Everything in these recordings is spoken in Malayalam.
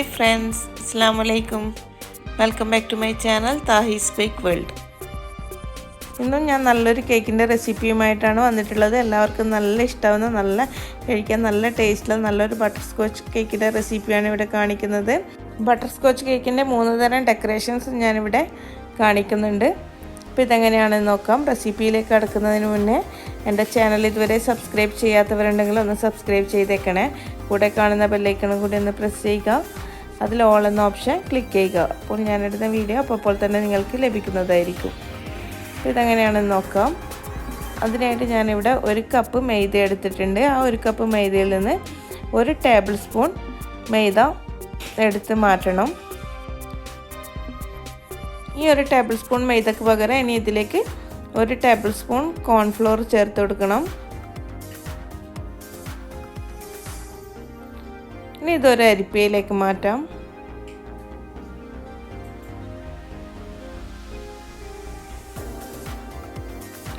ഹായ് ഫ്രണ്ട്സ് അസ്സാം വലൈക്കും welcome back to my channel Thahees bake world ഇന്നും ഞാൻ നല്ലൊരു കേക്കിന്റെ റെസിപ്പിയുമായിട്ടാണ് വന്നിട്ടുള്ളത്. എല്ലാവർക്കും നല്ല ഇഷ്ടമാവുന്ന നല്ല കഴിക്കാൻ നല്ല ടേസ്റ്റുള്ള നല്ലൊരു ബട്ടർ സ്കോച്ച് കേക്കിന്റെ റെസിപ്പിയാണ് ഇവിടെ കാണിക്കുന്നത്. ബട്ടർ സ്കോച്ച് കേക്കിന്റെ മൂന്ന് തരം ഡെക്കറേഷൻസ് ഞാനിവിടെ കാണിക്കുന്നുണ്ട്. അപ്പോൾ ഇതെങ്ങനെയാണെന്ന് നോക്കാം. റെസിപ്പിയിലേക്ക് കടക്കുന്നതിന് മുന്നേ എന്റെ ചാനൽ ഇതുവരെ സബ്സ്ക്രൈബ് ചെയ്യാത്തവരുണ്ടെങ്കിൽ ഒന്ന് സബ്സ്ക്രൈബ് ചെയ്തേക്കണേ. കൂടെ കാണുന്ന ബെല്ലൈക്കണും കൂടി ഒന്ന് പ്രസ് ചെയ്യുക. അതിൽ ഓൾ എന്ന ഓപ്ഷൻ ക്ലിക്ക് ചെയ്യുക. അപ്പോൾ ഞാനിടുന്ന വീഡിയോ അപ്പോൾ തന്നെ നിങ്ങൾക്ക് ലഭിക്കുന്നതായിരിക്കും. ഇതെങ്ങനെയാണെന്ന് നോക്കാം. അതിനായിട്ട് ഞാനിവിടെ ഒരു കപ്പ് മൈദ എടുത്തിട്ടുണ്ട്. ആ ഒരു കപ്പ് മൈദയിൽ നിന്ന് ഒരു ടേബിൾ സ്പൂൺ മൈദ എടുത്ത് മാറ്റണം. ഈ ഒരു ടേബിൾ സ്പൂൺ മൈദക്ക് പകരം ഇനി ഇതിലേക്ക് ഒരു ടേബിൾ സ്പൂൺ കോൺഫ്ലോർ ചേർത്ത് കൊടുക്കണം. ഇനി ഇതൊരു അരിപ്പയിലേക്ക് മാറ്റാം.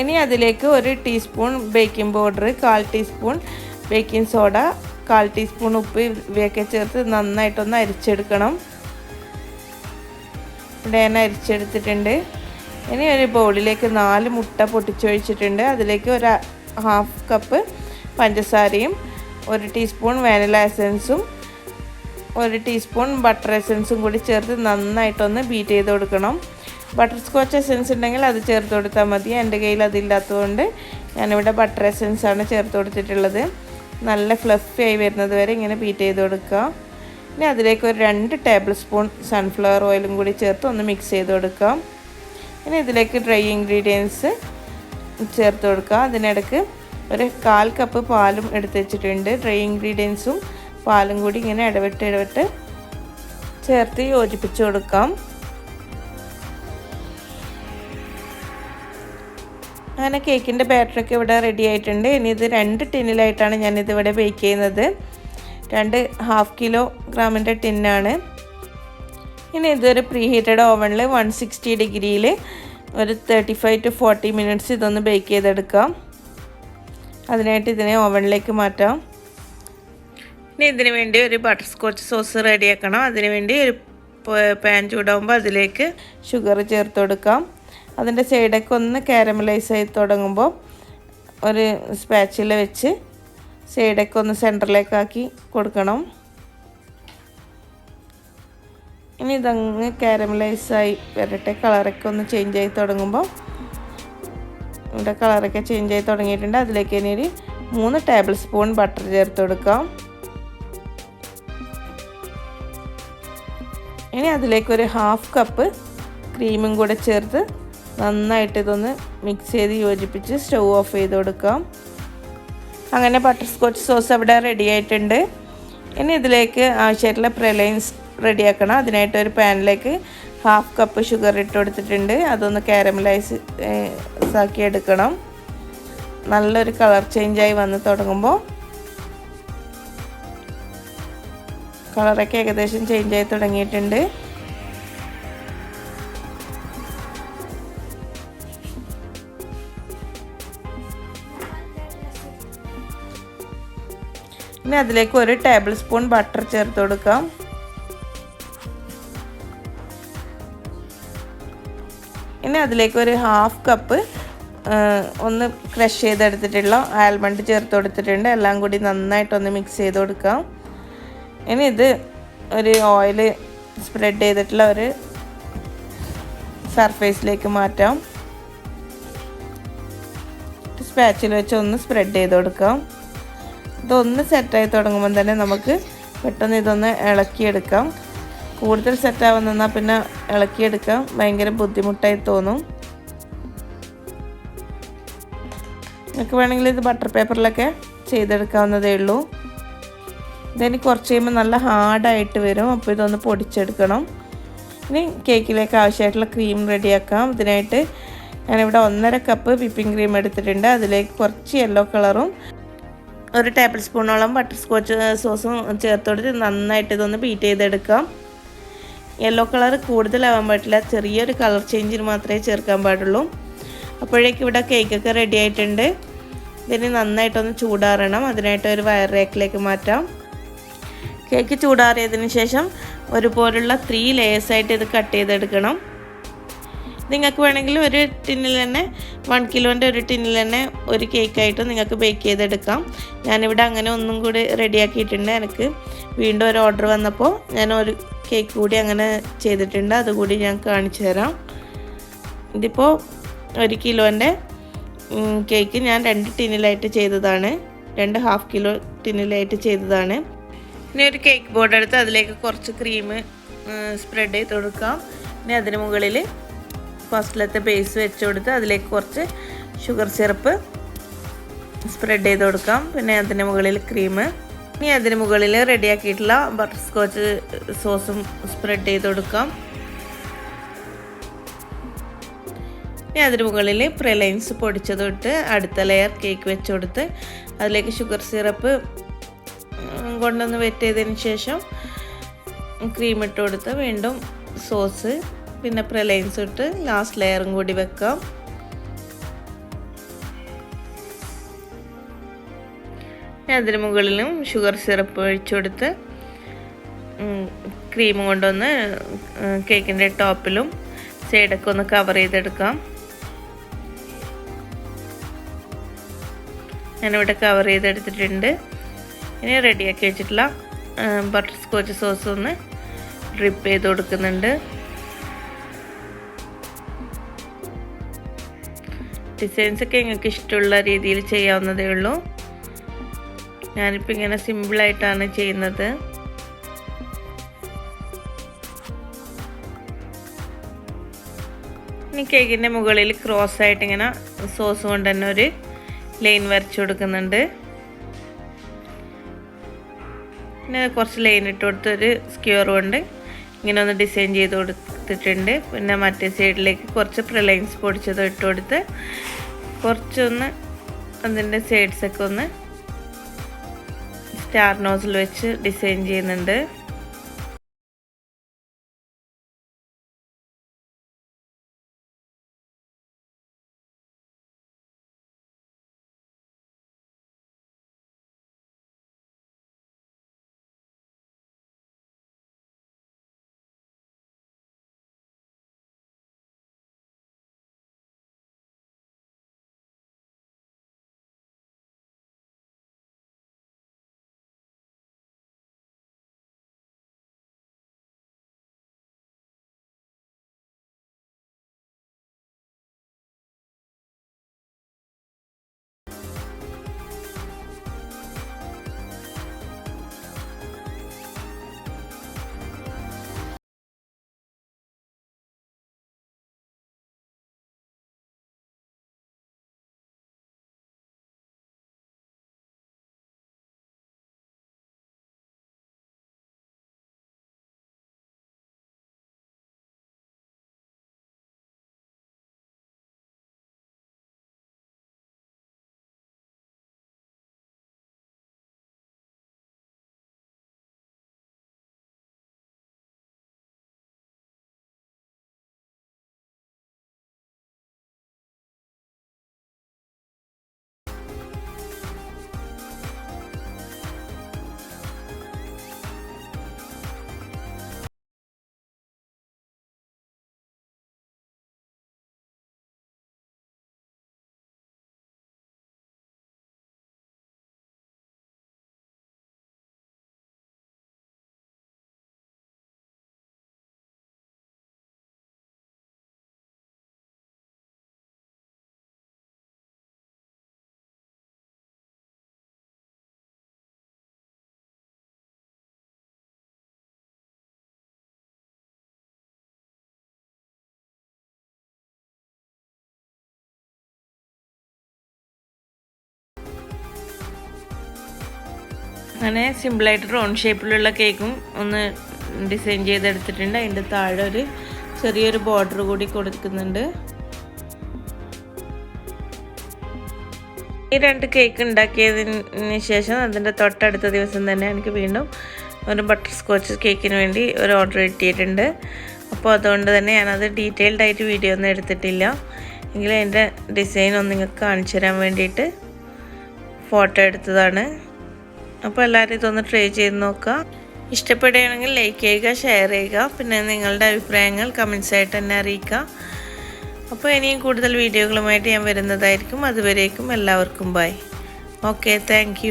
ഇനി അതിലേക്ക് ഒരു ടീസ്പൂൺ ബേക്കിംഗ് പൗഡർ കാൽ ടീസ്പൂൺ ബേക്കിംഗ് സോഡ കാൽ ടീസ്പൂൺ ഉപ്പ് ഇവയൊക്കെ ചേർത്ത് നന്നായിട്ടൊന്ന് അരിച്ചെടുക്കണം. ഇവിടെ ഞാൻ അരിച്ചെടുത്തിട്ടുണ്ട്. ഇനി ഒരു ബൗളിലേക്ക് നാല് മുട്ട പൊട്ടിച്ചൊഴിച്ചിട്ടുണ്ട് അതിലേക്ക് ഒരു ഹാഫ് കപ്പ് പഞ്ചസാരയും ഒരു ടീസ്പൂൺ വാനില എസൻസും ഒരു ടീസ്പൂൺ ബട്ടർ എസൻസും കൂടി ചേർത്ത് നന്നായിട്ടൊന്ന് ബീറ്റ് ചെയ്ത് കൊടുക്കണം. ബട്ടർ സ്കോച്ച് എസെൻസ് ഉണ്ടെങ്കിൽ അത് ചേർത്ത് കൊടുത്താൽ മതി. എന്റെ കയ്യിൽ അതില്ലാത്തതുകൊണ്ട് ഞാനിവിടെ ബട്ടർ എസെൻസ് ആണ് ചേർത്ത് കൊടുത്തിട്ടുള്ളത്. നല്ല ഫ്ലഫി ആയി വരുന്നത് വരെ ഇങ്ങനെ ബീറ്റ് ചെയ്ത് കൊടുക്കുക. ഇനി അതിലേക്ക് ഒരു രണ്ട് ടേബിൾ സ്പൂൺ സൺഫ്ലവർ ഓയിലും കൂടി ചേർത്ത് ഒന്ന് മിക്സ് ചെയ്ത് കൊടുക്കാം ഇനി ഇതിലേക്ക് ഡ്രൈ ഇൻഗ്രീഡിയൻസ് ചേർത്ത് കൊടുക്കുക. അതിനിടയ്ക്ക് ഒരു കാൽ കപ്പ് പാലും എടുത്ത് വെച്ചിട്ടുണ്ട്. ഡ്രൈ ഇൻഗ്രീഡിയൻസും പാലും കൂടി ഇങ്ങനെ ഇടവിട്ട് ഇടവിട്ട് ചേർത്ത് യോജിപ്പിച്ച് കൊടുക്കാം. അങ്ങനെ കേക്കിന്റെ ബാറ്ററൊക്കെ ഇവിടെ റെഡി ആയിട്ടുണ്ട്. ഇനി ഇത് രണ്ട് ടിന്നിലായിട്ടാണ് ഞാനിത് ഇവിടെ ബേക്ക് ചെയ്യുന്നത്. രണ്ട് ഹാഫ് കിലോ ഗ്രാമിന്റെ ടിന്നാണ്. ഇനി ഇതൊരു പ്രീ ഹീറ്റഡ് ഓവനിൽ വൺ സിക്സ്റ്റി ഡിഗ്രിയിൽ ഒരു thirty five to forty minutes ഇതൊന്ന് ബേക്ക് ചെയ്തെടുക്കാം. അതിനായിട്ട് ഇതിനെ ഓവനിലേക്ക് മാറ്റാം. ഇനി ഇതിന് വേണ്ടി ഒരു ബട്ടർ സ്കോച്ച് സോസ് റെഡിയാക്കണം അതിന് വേണ്ടി ഒരു പാൻ ചൂടാകുമ്പോൾ അതിലേക്ക് ഷുഗർ ചേർത്ത് കൊടുക്കാം. അതിന്റെ സൈഡൊക്കെ ഒന്ന് കാരമലൈസ് ആയി തുടങ്ങുമ്പോൾ ഒരു സ്പാച്ചിൽ വെച്ച് സൈഡൊക്കെ ഒന്ന് സെന്ററിലേക്കാക്കി കൊടുക്കണം. ഇനി ഇതങ്ങ് കാരമലൈസായി വരട്ടെ. കളറൊക്കെ ഒന്ന് ചേഞ്ച് ആയി തുടങ്ങുമ്പോൾ ഇവിടെ കളറൊക്കെ ചേഞ്ച് ആയി തുടങ്ങിയിട്ടുണ്ട്. അതിലേക്ക് ഇനി ഒരു മൂന്ന് ടേബിൾ സ്പൂൺ ബട്ടർ ചേർത്ത് കൊടുക്കാം. ഇനി അതിലേക്ക് ഒരു ഹാഫ് കപ്പ് ക്രീമും കൂടെ ചേർത്ത് നന്നായിട്ട് ഇതൊന്ന് മിക്സ് ചെയ്ത് യോജിപ്പിച്ച് സ്റ്റൗ ഓഫ് ചെയ്ത് കൊടുക്കാം. അങ്ങനെ ബട്ടർ സ്കോച്ച് സോസ് അവിടെ റെഡി ആയിട്ടുണ്ട്. ഇനി ഇതിലേക്ക് ആവശ്യമായിട്ടുള്ള പ്രലൈൻസ് റെഡിയാക്കണം അതിനായിട്ട് ഒരു പാനിലേക്ക് ഹാഫ് കപ്പ് ഷുഗർ ഇട്ട് കൊടുത്തിട്ടുണ്ട്. അതൊന്ന് കാരമലൈസ് ആക്കി എടുക്കണം. നല്ലൊരു കളർ ചേഞ്ചായി വന്ന് തുടങ്ങുമ്പോൾ കളറൊക്കെ ഏകദേശം ചേഞ്ചായി തുടങ്ങിയിട്ടുണ്ട്. അതിലേക്ക് ഒരു ടേബിൾ സ്പൂൺ ബട്ടർ ചേർത്ത് കൊടുക്കാം. ഇനി അതിലേക്ക് ഒരു ഹാഫ് കപ്പ് ഒന്ന് ക്രഷ് ചെയ്തെടുത്തിട്ടുള്ള ആൽമണ്ട് ചേർത്ത് കൊടുത്തിട്ടുണ്ട്. എല്ലാം കൂടി നന്നായിട്ടൊന്ന് മിക്സ് ചെയ്ത് കൊടുക്കാം. ഇനി ഇത് ഒരു ഓയിൽ സ്പ്രെഡ് ചെയ്തിട്ടുള്ള ഒരു സർഫേസിലേക്ക് മാറ്റാം. സ്പാച്ചിൽ വെച്ച് ഒന്ന് സ്പ്രെഡ് ചെയ്ത് കൊടുക്കാം. ഇതൊന്ന് സെറ്റായി തുടങ്ങുമ്പോൾ തന്നെ നമുക്ക് പെട്ടെന്ന് ഇതൊന്ന് ഇളക്കിയെടുക്കാം. കൂടുതൽ സെറ്റാവാൻ പിന്നെ ഇളക്കിയെടുക്കാം ഭയങ്കര ബുദ്ധിമുട്ടായി തോന്നും. നിങ്ങൾക്ക് വേണമെങ്കിൽ ഇത് ബട്ടർ പേപ്പറിലൊക്കെ ചെയ്തെടുക്കാവുന്നതേ ഉള്ളൂ. ഇതിന് കുറച്ച് കഴിയുമ്പോൾ നല്ല ഹാർഡായിട്ട് വരും. അപ്പോൾ ഇതൊന്ന് പൊടിച്ചെടുക്കണം. ഇനി കേക്കിലേക്ക് ആവശ്യമായിട്ടുള്ള ക്രീം റെഡിയാക്കാം ഇതിനായിട്ട് ഞാനിവിടെ ഒന്നര കപ്പ് വിപ്പിംഗ് ക്രീം എടുത്തിട്ടുണ്ട്. അതിലേക്ക് കുറച്ച് യെല്ലോ കളറും ഒരു ടേബിൾ സ്പൂണോളം ബട്ടർ സ്കോച്ച് സോസും ചേർത്ത് കൊടുത്ത് നന്നായിട്ട് ഇതൊന്ന് ബീറ്റ് ചെയ്തെടുക്കാം യെല്ലോ കളർ കൂടുതലാവാൻ പാടില്ല. ചെറിയൊരു കളർ ചേഞ്ചിന് മാത്രമേ ചേർക്കാൻ പാടുള്ളൂ. അപ്പോഴേക്കും ഇവിടെ കേക്കൊക്കെ റെഡി ആയിട്ടുണ്ട്. ഇതിന് നന്നായിട്ടൊന്ന് ചൂടാറണം. അതിനായിട്ട് ഒരു വയർ റേക്കിലേക്ക് മാറ്റാം. കേക്ക് ചൂടാറിയതിന് ശേഷം ഒരുപോലുള്ള ത്രീ ലെയേഴ്സായിട്ട് ഇത് കട്ട് ചെയ്തെടുക്കണം. നിങ്ങൾക്ക് വേണമെങ്കിൽ ഒരു ടിന്നിൽ തന്നെ വൺ കിലോന്റെ ഒരു ടിന്നിൽ തന്നെ ഒരു കേക്കായിട്ട് നിങ്ങൾക്ക് ബേക്ക് ചെയ്തെടുക്കാം. ഞാനിവിടെ അങ്ങനെ ഒന്നും കൂടി റെഡിയാക്കിയിട്ടുണ്ട് എനിക്ക് വീണ്ടും ഒരു ഓർഡർ വന്നപ്പോൾ ഞാൻ ഒരു കേക്ക് കൂടി അങ്ങനെ ചെയ്തിട്ടുണ്ട്. അതുകൂടി ഞാൻ കാണിച്ചു തരാം. ഇതിപ്പോൾ ഒരു കിലോന്റെ കേക്ക് ഞാൻ രണ്ട് ടിന്നിലായിട്ട് ചെയ്തതാണ്. രണ്ട് ഹാഫ് കിലോ ടിന്നിലായിട്ട് ചെയ്തതാണ്. ഇനി ഒരു കേക്ക് ബോർഡ് എടുത്ത് അതിലേക്ക് കുറച്ച് ക്രീം സ്പ്രെഡ് ചെയ്ത് കൊടുക്കാം. ഇനി അതിന് മുകളിൽ ഫസ്റ്റിലത്തെ ബേസ് വെച്ച് കൊടുത്ത് അതിലേക്ക് കുറച്ച് ഷുഗർ സിറപ്പ് സ്പ്രെഡ് ചെയ്ത് കൊടുക്കാം. പിന്നെ അതിന് മുകളിൽ ക്രീം. ഇനി അതിന് മുകളിൽ റെഡിയാക്കിയിട്ടുള്ള ബട്ടർ സ്കോച്ച് സോസും സ്പ്രെഡ് ചെയ്ത് കൊടുക്കാം. ഇനി അതിന് മുകളിൽ പ്രലൈൻസ് പൊടിച്ചതൊട്ട് അടുത്ത ലെയർ കേക്ക് വെച്ച് കൊടുത്ത് അതിലേക്ക് ഷുഗർ സിറപ്പ് കൊണ്ടൊന്ന് വെറ്റ് ചെയ്തതിന് ശേഷം ക്രീം ഇട്ട് കൊടുത്ത് വീണ്ടും സോസ് പിന്നെ പ്രലൈൻസ് ഇട്ട് ലാസ്റ്റ് ലെയറും കൂടി വെക്കാം. അതിന് മുകളിലും ഷുഗർ സിറപ്പ് ഒഴിച്ചു കൊടുത്ത് ക്രീം കൊണ്ടൊന്ന് കേക്കിന്റെ ടോപ്പിലും സൈഡൊക്കെ ഒന്ന് കവർ ചെയ്തെടുക്കാം. ഞാനിവിടെ കവർ ചെയ്തെടുത്തിട്ടുണ്ട്. ഇനി റെഡിയാക്കി വെച്ചിട്ടുള്ള ബട്ടർ സ്കോച്ച് സോസ് ഒന്ന് ഡ്രിപ്പ് ചെയ്ത് കൊടുക്കുന്നുണ്ട്. ഡിസൈൻസ് ഒക്കെ നിങ്ങൾക്ക് ഇഷ്ടമുള്ള രീതിയിൽ ചെയ്യാവുന്നതേ ഉള്ളൂ. ഞാനിപ്പോൾ ഇങ്ങനെ സിമ്പിളായിട്ടാണ് ചെയ്യുന്നത്. ഇനി കേക്കിന്റെ മുകളിൽ ക്രോസ് ആയിട്ട് ഇങ്ങനെ സോസ് കൊണ്ട് തന്നെ ഒരു ലൈൻ വരച്ചു കൊടുക്കുന്നുണ്ട്. പിന്നെ കുറച്ച് ലൈൻ ഇട്ട് കൊടുത്തൊരു സ്ക്യൂർ കൊണ്ട് ഇങ്ങനെ ഒന്ന് ഡിസൈൻ ചെയ്ത് കൊടുത്തിട്ടുണ്ട്. പിന്നെ മറ്റേ സൈഡിലേക്ക് കുറച്ച് പ്രലൈൻസ് പൊടിച്ചത് ഇട്ട് കൊടുത്ത് കുറച്ചൊന്ന് അതിന്റെ സൈഡ്സൊക്കെ ഒന്ന് സ്റ്റാർ നോസിൽ വെച്ച് ഡിസൈൻ ചെയ്യുന്നുണ്ട്. അങ്ങനെ സിമ്പിളായിട്ട് റൗണ്ട് ഷേപ്പിലുള്ള കേക്കും ഒന്ന് ഡിസൈൻ ചെയ്തെടുത്തിട്ടുണ്ട്. അതിന്റെ താഴെ ഒരു ചെറിയൊരു ബോർഡർ കൂടി കൊടുക്കുന്നുണ്ട്. ഈ രണ്ട് കേക്ക് ഉണ്ടാക്കിയതിന് ശേഷം അതിന്റെ തൊട്ടടുത്ത ദിവസം തന്നെ എനിക്ക് വീണ്ടും ഒരു ബട്ടർ സ്കോച്ച് കേക്കിന് വേണ്ടി ഒരു ഓർഡർ കിട്ടിയിട്ടുണ്ട്. അപ്പോൾ അതുകൊണ്ട് തന്നെ ഞാനത് ഡീറ്റെയിൽഡ് ആയിട്ട് വീഡിയോ ഒന്നും എടുത്തിട്ടില്ല. എങ്കിലും അതിന്റെ ഡിസൈൻ ഒന്ന് നിങ്ങൾക്ക് കാണിച്ചു തരാൻ വേണ്ടിയിട്ട് ഫോട്ടോ എടുത്തതാണ്. അപ്പോൾ എല്ലാവരും ഇതൊന്ന് ട്രൈ ചെയ്ത് നോക്കുക. ഇഷ്ടപ്പെടുകയാണെങ്കിൽ ലൈക്ക് ചെയ്യുക ഷെയർ ചെയ്യുക പിന്നെ നിങ്ങളുടെ അഭിപ്രായങ്ങൾ കമൻസ് ആയിട്ട് തന്നെ അറിയിക്കുക. അപ്പോൾ ഇനിയും കൂടുതൽ വീഡിയോകളുമായിട്ട് ഞാൻ വരുന്നതായിരിക്കും. അതുവരേക്കും എല്ലാവർക്കും ബൈ ഓക്കെ താങ്ക്